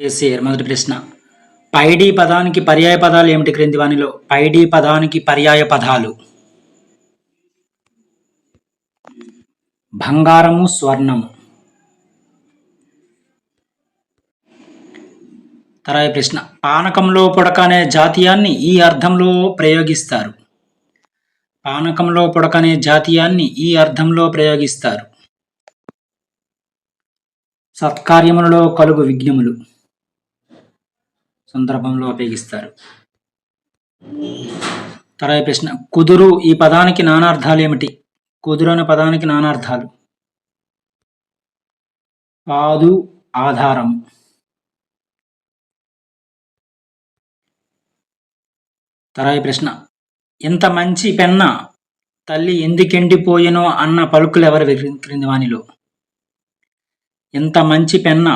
కేసీఆర్ మొదటి ప్రశ్న. పైడి పదానికి పర్యాయ పదాలు ఏమిటి క్రింది వానిలో? పైడి పదానికి పర్యాయ పదాలు. బంగారము స్వర్ణము. తర్వాత ప్రశ్న. పానకంలో పుడక అనే జాతీయాన్ని ఈ అర్థంలో ప్రయోగిస్తారు. పానకంలో పుడక అనే జాతీయాన్ని ఈ అర్థంలో ప్రయోగిస్తారు. సత్కార్యములలో కలుగు విఘ్నములు. సందర్భంలో ఉపయోగిస్తారు. తర్వాత ప్రశ్న కుదురు ఈ పదానికి నానార్థాలు ఏమిటి? కుదురు అనే పదానికి నానార్థాలు. పాదు ఆధారం. తర్వాత ప్రశ్న ఇంత మంచి పెన్న తల్లి ఎందుకెండిపోయినో అన్న పలుకులు ఎవరు క్రింది వానిలో? ఇంత మంచి పెన్న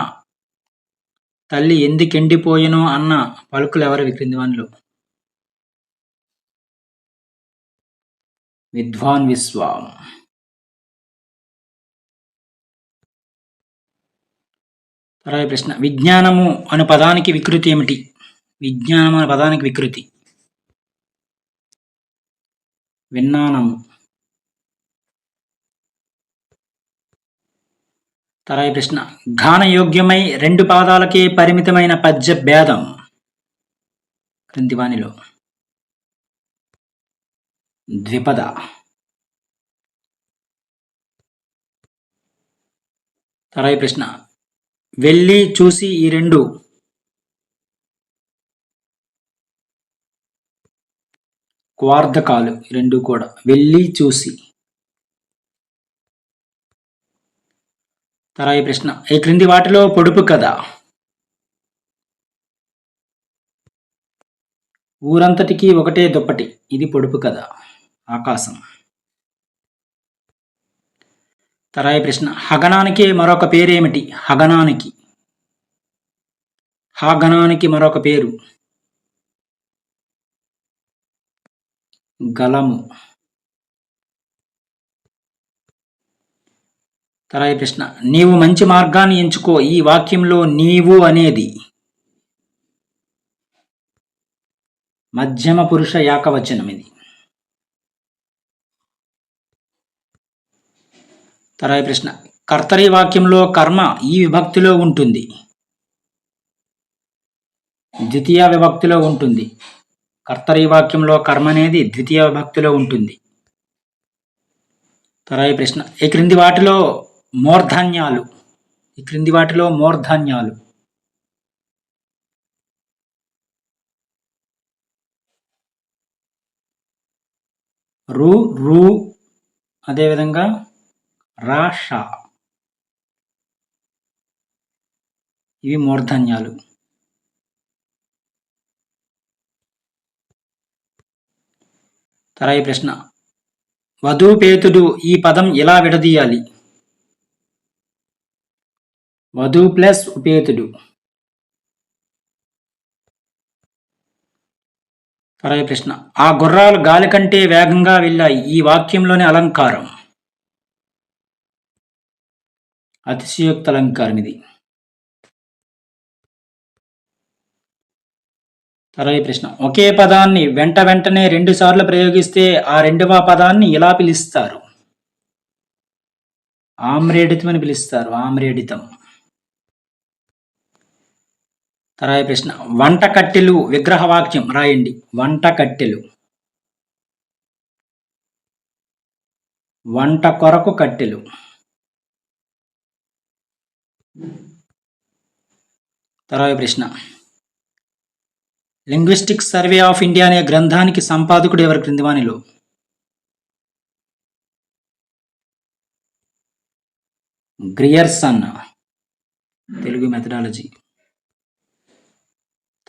తల్లి ఎందుకెండిపోయెనో అన్న పలుకులు ఎవరు విద్వాన్ విశ్వాం. తర్వాత ప్రశ్న విజ్ఞానము అనే పదానికి వికృతి ఏమిటి? విజ్ఞానం అనే పదానికి వికృతి. విన్నానము. తరాయి ప్రశ్న. ఘానయోగ్యమై రెండు పాదాలకే పరిమితమైన పద్య భేదం. క్రిందివాణిలో. ద్విపద. తరాయి ప్రశ్న. వెళ్ళి చూసి ఈ రెండు. క్వార్ధకాలు ఈ రెండు కూడా. వెళ్ళి చూసి. తర్వాత ప్రశ్న. ఈ క్రింది వాటిలో పొడుపు కథ? ఊరంతటికి ఒకటే దుప్పటి. ఇది పొడుపు కథ. ఆకాశం. తరాయి ప్రశ్న. హగనానికి మరొక పేరేమిటి? హగనానికి. హగనానికి మరొక పేరు. గలము. తరాయి ప్రశ్న నీవు మంచి మార్గాన్ని ఎంచుకో ఈ వాక్యంలో నీవు అనేది. మధ్యమ పురుష యాకవచనం ఇది. తరాయి ప్రశ్న కర్తరి వాక్యంలో కర్మ ఈ విభక్తిలో ఉంటుంది. ద్వితీయ విభక్తిలో ఉంటుంది. కర్తరి వాక్యంలో కర్మ అనేది ద్వితీయ విభక్తిలో ఉంటుంది. తర్వాత ప్రశ్న ఈ క్రింది వాటిలో మూర్ధన్యాలు. ఈ క్రింది వాటిలో మూర్ధన్యాలు. రు రు అదేవిధంగా రాష ఇవి మూర్ధన్యాలు. తరాయి ప్రశ్న. వధూపేతుడు ఈ పదం ఎలా విడదీయాలి? వధు ప్లస్ ఉపేతుడు. తరాయి ప్రశ్న. ఆ గుర్రాలు గాలి కంటే వేగంగా వెళ్ళాయి. ఈ వాక్యంలోని అలంకారం. అతిశయోక్త అలంకారం ఇది. తరవై ప్రశ్న. ఒకే పదాన్ని వెంట వెంటనే రెండు సార్లు ప్రయోగిస్తే ఆ రెండవ పదాన్ని ఎలా పిలుస్తారు. ఆమ్రేడితం అని పిలుస్తారు. ఆమ్రేడితం. తర్వాత ప్రశ్న. వంట కట్టెలు విగ్రహవాక్యం రాయండి. వంట కట్టెలు వంట కొరకు కట్టెలు. తర్వాత ప్రశ్న. లింగ్విస్టిక్ సర్వే ఆఫ్ ఇండియా అనే గ్రంథానికి సంపాదకుడు ఎవరి? క్రిందివానిలో గ్రియర్సన్. తెలుగు మెథడాలజీ.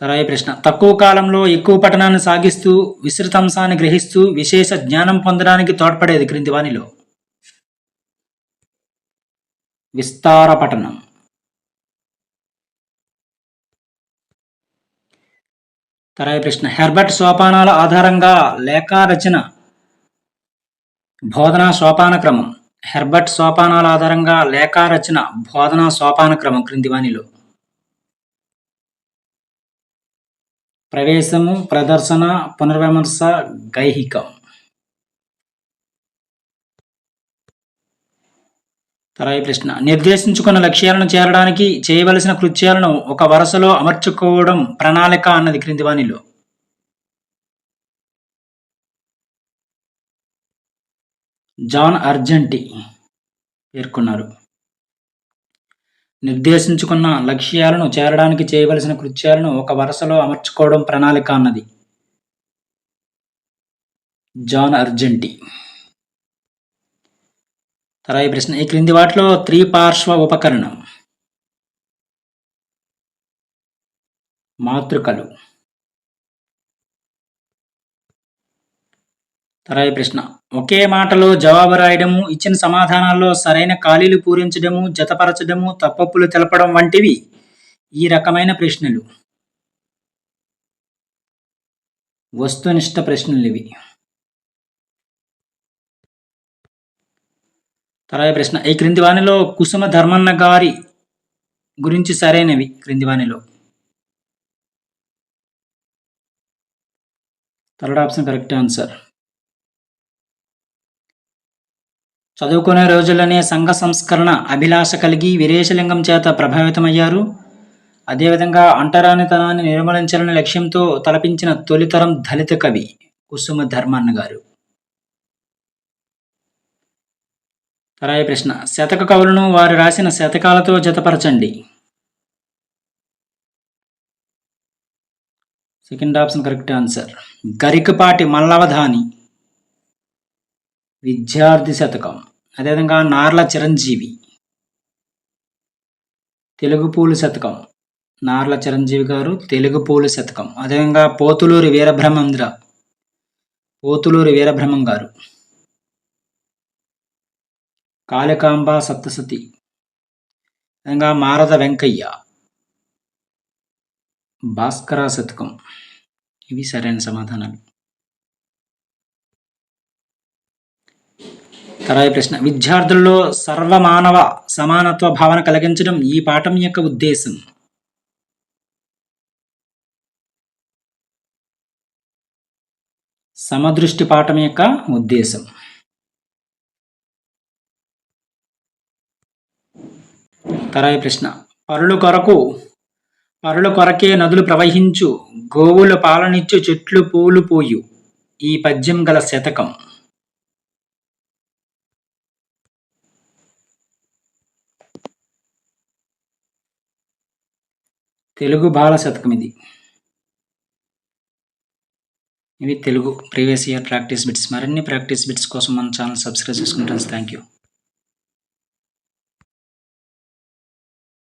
తర్వాత ప్రశ్న. తక్కువ కాలంలో ఎక్కువ పఠనాన్ని సాగిస్తూ విస్తృతాంశాన్ని గ్రహిస్తూ విశేష జ్ఞానం పొందడానికి తోడ్పడేది క్రింది వానిలో విస్తార పఠనం. తర్వాత ప్రశ్న. హెర్బర్ట్ సోపానాల ఆధారంగా లేఖారచన బోధనా సోపాన క్రమం హెర్బర్ట్ సోపానాల ఆధారంగా లేఖారచన బోధనా సోపాన క్రమం క్రింది వానిలో ప్రవేశము ప్రదర్శన పునర్విమర్శ గైహికం. తర్వాత ప్రశ్న. నిర్దేశించుకున్న లక్ష్యాలను చేరడానికి చేయవలసిన కృత్యాలను ఒక వరుసలో అమర్చుకోవడం ప్రణాళిక అన్నది క్రింది వాణిలో. జాన్ అర్జెంటి పేర్కొన్నారు. నిర్దేశించుకున్న లక్ష్యాలను చేరడానికి చేయవలసిన కృత్యాలను ఒక వరుసలో అమర్చుకోవడం ప్రణాళిక అన్నది. John Argenti. తరాయి ప్రశ్న. ఈ క్రింది వాటిలో త్రిపార్శ్వ ఉపకరణం. మాతృకలు. తరాయి ప్రశ్న. ఒకే మాటలో జవాబు రాయడము ఇచ్చిన సమాధానాల్లో సరైన ఖాళీలు పూరించడము జతపరచడము తప్పప్పులు తెలపడం వంటివి ఈ రకమైన ప్రశ్నలు. వస్తునిష్ట ప్రశ్నలు ఇవి తర్వాత ప్రశ్న. ఈ క్రింది వాణిలో కుసుమ ధర్మన్న గారి గురించి సరైనవి క్రింది వాణిలో థర్డ్ ఆప్షన్ కరెక్ట్ ఆన్సర్. చదువుకునే రోజుల్లోనే సంఘ సంస్కరణ అభిలాష కలిగి వీరేశలింగం చేత ప్రభావితమయ్యారు. అదేవిధంగా అంటరానితనాన్ని నిర్మూలించాలనే లక్ష్యంతో తలపించిన తొలితరం దళిత కవి కుసుమ ధర్మన్న గారు. తరాయి ప్రశ్న శతక కవులను వారు రాసిన శతకాలతో జతపరచండి. Second option correct answer. Garikapati Mallavadhani. విద్యార్థి శతకం. అదేవిధంగా నార్ల చిరంజీవి. తెలుగు పూలు శతకం. నార్ల చిరంజీవి గారు తెలుగు పూలు శతకం. అదేవిధంగా పోతులూరి వీరబ్రహ్మంద్ర. పోతులూరి వీరబ్రహ్మం గారు. కాళికాంబ సప్తసతి అదేవిధంగా మారద వెంకయ్య. భాస్కర శతకం. ఇవి సరైన సమాధానాలు. తరాయి ప్రశ్న. విద్యార్థుల్లో సర్వమానవ సమానత్వ భావన కలిగించడం ఈ పాఠం యొక్క ఉద్దేశం. సమదృష్టి పాఠం యొక్క ఉద్దేశం. తరాయి ప్రశ్న. పరుల కొరకు పరుల కొరకే నదులు ప్రవహించు గోవుల పాలనిచ్చు చెట్లు పూలు పోయు. ఈ పద్యం గల శతకం. తెలుగు బాల శతకం ఇది. ఇవి Telugu previous year practice bits. మరిన్ని ప్రాక్టీస్ బిట్స్ కోసం మన ఛానల్ సబ్స్క్రైబ్ చేసుకుంటాను థ్యాంక్ యూ